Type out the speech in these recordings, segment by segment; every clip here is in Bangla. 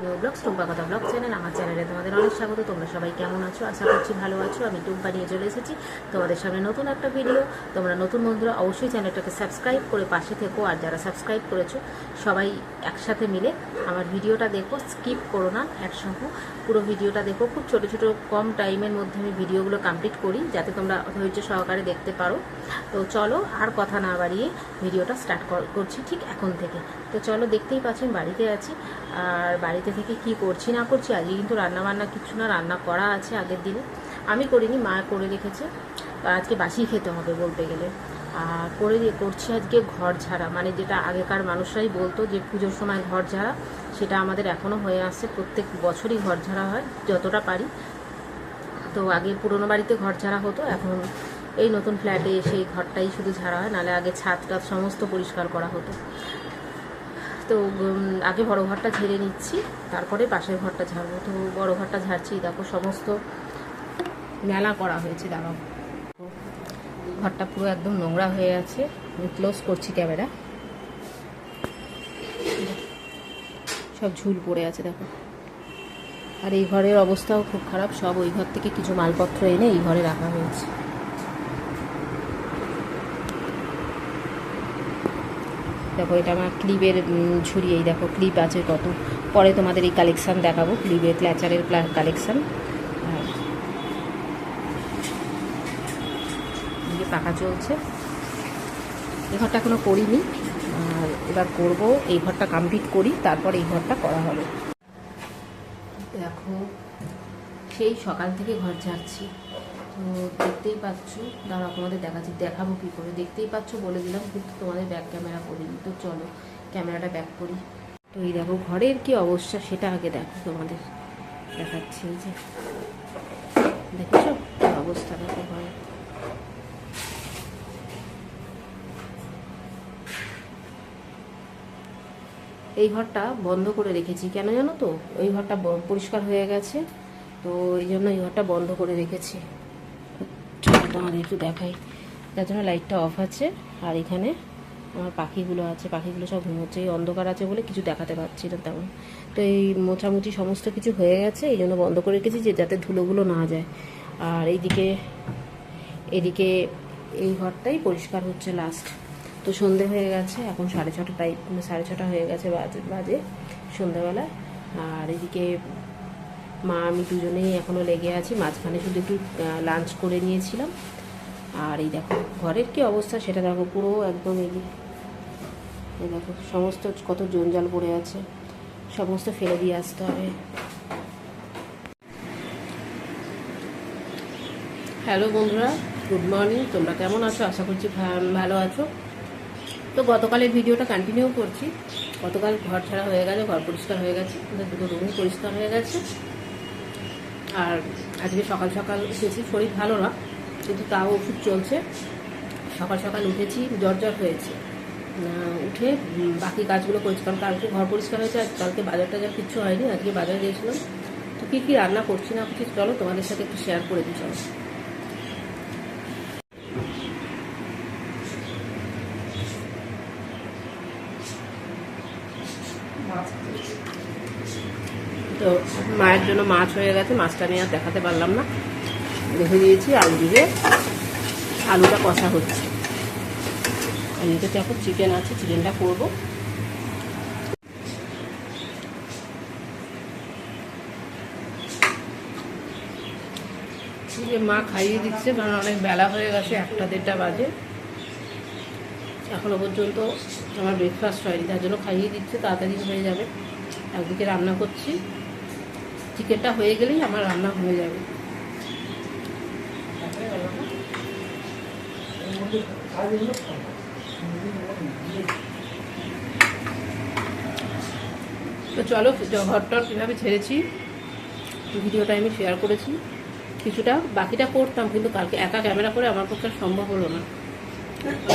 ব্লগস টুম্পা কথা ব্লগ চ্যানেল, আমার চ্যানেলে তোমাদের অনেক স্বাগত। তোমরা সবাই কেমন আছো? আশা করছি ভালো আছো। আমি টুম্পা নিয়ে চলে এসেছি তোমাদের সামনে নতুন একটা ভিডিও তোমরা নতুন বন্ধুরা অবশ্যই চ্যানেলটাকে সাবস্ক্রাইব করে পাশে থেকো। আর যারা সাবস্ক্রাইব করেছ, সবাই একসাথে মিলে আমার ভিডিওটা দেখো। স্কিপ করো না, একসঙ্গে। পুরো ভিডিওটা দেখো। খুব ছোট ছোট, কম টাইমের মধ্যে আমি ভিডিওগুলো কমপ্লিট করি, যাতে তোমরা ধৈর্য সহকারে দেখতে পারো। তো চলো, আর কথা না বাড়িয়ে ভিডিওটা স্টার্ট করছি ঠিক এখন থেকে। তো চলো, দেখতেই পাচ্ছেন বাড়িতে আছি। আর বাড়িতে থেকে কি করছি, না করছি, আজকে কিন্তু রান্না বান্না কিছু না, রান্না করা আছে আগের দিনে। আমি করিনি, মা করে রেখেছে। আজকে বাসি খেতে হবে বলতে গেলে। আর করে দিয়ে করছি আজকে ঘর ঝাড়া। মানে যেটা আগেকার মানুষরাই বলতো যে পুজোর সময় ঘর ঝাড়া, সেটা আমাদের এখনও হয়ে আসছে। প্রত্যেক বছরই ঘর ঝাড়া হয়, যতটা পারি। তো আগে পুরোনো বাড়িতে ঘর ঝাড়া হতো, এখন এই নতুন ফ্ল্যাটে এসে এই ঘরটাই শুধু ঝাড়া হয়। নাহলে আগে ছাদ সমস্ত পরিষ্কার করা হতো। তো আগে বড় ঘরটা ঝেড়ে নিচ্ছি, তারপরে পাশের ঘরটা ঝাড়বো। তো বড় ঘরটা ঝাড়ছি, দেখো সমস্ত মেলা করা হয়েছে, দাঁড়াও। ঘরটা পুরো একদম নোংরা হয়ে আছে ক্লোজ করছি ক্যামেরা। সব ঝুল পড়ে আছে, দেখো। আর এই ঘরের অবস্থাও খুব খারাপ, সব ওই ঘর থেকে কিছু মালপত্র এনে এই ঘরে রাখা হয়েছে। দেখো, এটা আমার ক্লিপের ঝুড়ি এই দেখো ক্লিপ আছে কত। পরে তোমাদের এই কালেকশান দেখাবো ক্লিপের ক্ল্যাচারের কালেকশান পাকা চলছে। এই ঘরটা এখনও করিনি। আর এবার করব, এই ঘরটা কমপ্লিট করি, তারপর এই ঘরটা করা হবে। দেখো, সেই সকাল থেকে ঘর ঝাড়ছি। তো দেখতেই পাচ্ছ দাঁড়া তোমাদের দেখাচ্ছি, দেখাবো কী করে। দেখতেই পাচ্ছ, বলে দিলাম, কিন্তু তোমাদের ব্যাক ক্যামেরা করিনি। তো চলো ক্যামেরাটা ব্যাক করি। তো এই দেখো, ঘরের কি অবস্থা সেটা আগে দেখো তোমাদের। দেখাচ্ছি এই যে। দেখেছ? অবস্থা দেখো ঘরের এই ঘরটা বন্ধ করে রেখেছি। কেন জানো তো? ওই ঘরটা পরিষ্কার হয়ে গেছে। তো এই জন্য এই ঘরটা বন্ধ করে রেখেছি। তোমাদের একটু দেখাই। তার জন্য লাইটটা অফ আছে। আর এখানে আমার পাখিগুলো আছে। পাখিগুলো সব ঘুমোচ্ছে। অন্ধকার আছে বলে কিছু দেখাতে পারছি না তেমন। তো এই মোছামুছি সমস্ত কিছু হয়ে গেছে। এই জন্য বন্ধ করে রেখেছি যে যাতে ধুলোগুলো না যায়। আর এইদিকে, এদিকে এই ঘরটাই পরিষ্কার হচ্ছে লাস্ট তো সন্ধে হয়ে গেছে। এখন সাড়ে ছটা টাইপ সাড়ে ছটা হয়ে গেছে বাজে বাজে সন্ধেবেলা। আর এদিকে মা, আমি দুজনেই এখনও লেগে আছি। মাঝখানে শুধু একটু লাঞ্চ করে নিয়েছিলাম। আর এই দেখো, ঘরের কি অবস্থা সেটা দেখো, পুরো একদম এই দেখো, সমস্ত কত জঞ্জাল পড়ে আছে। সমস্ত ফেলে দিয়ে আসতে হবে। হ্যালো বন্ধুরা গুড মর্নিং তোমরা কেমন আছো? আশা করছি ভালো আছো। তো গতকালের ভিডিওটা কন্টিনিউ করছি। গতকাল ঘর ছাড়া হয়ে গেছে, ঘর পরিষ্কার হয়ে গেছে, দুটো রুমই পরিষ্কার হয়ে গেছে। আর আজকে সকাল সকাল উঠেছি, শরীর ভালো না, কিন্তু তাও ওষুধ চলছে। সকাল সকাল উঠেছি জ্বর জ্বর হয়েছে উঠে বাকি কাজগুলো করেছি, কারণ কালকে ঘর পরিষ্কার হয়েছে, আর কালকে বাজার টাজার কিচ্ছু হয়নি, আজকে বাজারে গিয়েছিলাম। তো কী কী রান্না করছি না করছি, চলো তোমাদের সাথে একটু শেয়ার করে দিই, চলো। তো মায়ের জন্য মাছ হয়ে গেছে, মাছটা নিয়ে আর দেখাতে পারলাম না। রেখে দিয়েছি আলু দিয়ে। আলুটা কষা হচ্ছে। আর এটাতে এখন চিকেন আছে চিকেনটা করব। মা খাইয়ে দিচ্ছে, কারণ অনেক বেলা হয়ে গেছে, একটা দেড়টা বাজে। এখনও পর্যন্ত আমার ব্রেকফাস্ট হয়নি, তার জন্য খাইয়ে দিচ্ছে, তাড়াতাড়ি হয়ে যাবে। একদিকে রান্না করছি চিকেনটা হয়ে গেলেই আমার রান্না হয়ে যাবে। তো চলো ঘরটা কীভাবে ছেড়েছি, ভিডিওটা আমি শেয়ার করেছি। কিছুটা বাকিটা করতাম, কিন্তু কালকে একা ক্যামেরা করে আমার পক্ষে সম্ভব হলো না।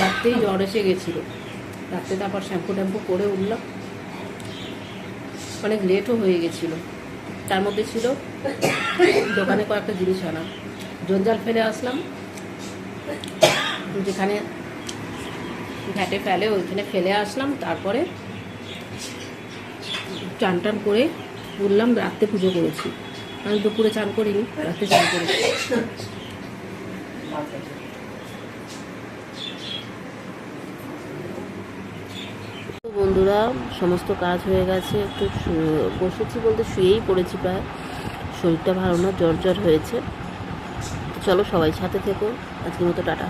রাত্রেই জ্বর এসে গেছিল। রাত্রে তারপর শ্যাম্পু ট্যাম্পু করে উঠলাম। অনেক লেটও হয়ে গেছিল। তার মধ্যে ছিল, দোকানে কয়েকটা জিনিস আনা। জঞ্জাল ফেলে আসলাম। যেখানে ঘাটে ফেলে, ওইখানে ফেলে আসলাম। তারপরে চান টান করে বললাম, রাত্রে পুজো করেছি। আমি দুপুরে চান করিনি রাত্রে চান করেছি তো বন্ধুরা, সমস্ত কাজ হয়ে গেছে। একটু বসেছি বলতে শুয়েই পড়েছি প্রায়। শরীরটা ভালো না জ্বর জ্বর হয়েছে। চলো সবাই সাথে থেকো। আজকের মতো টাটা।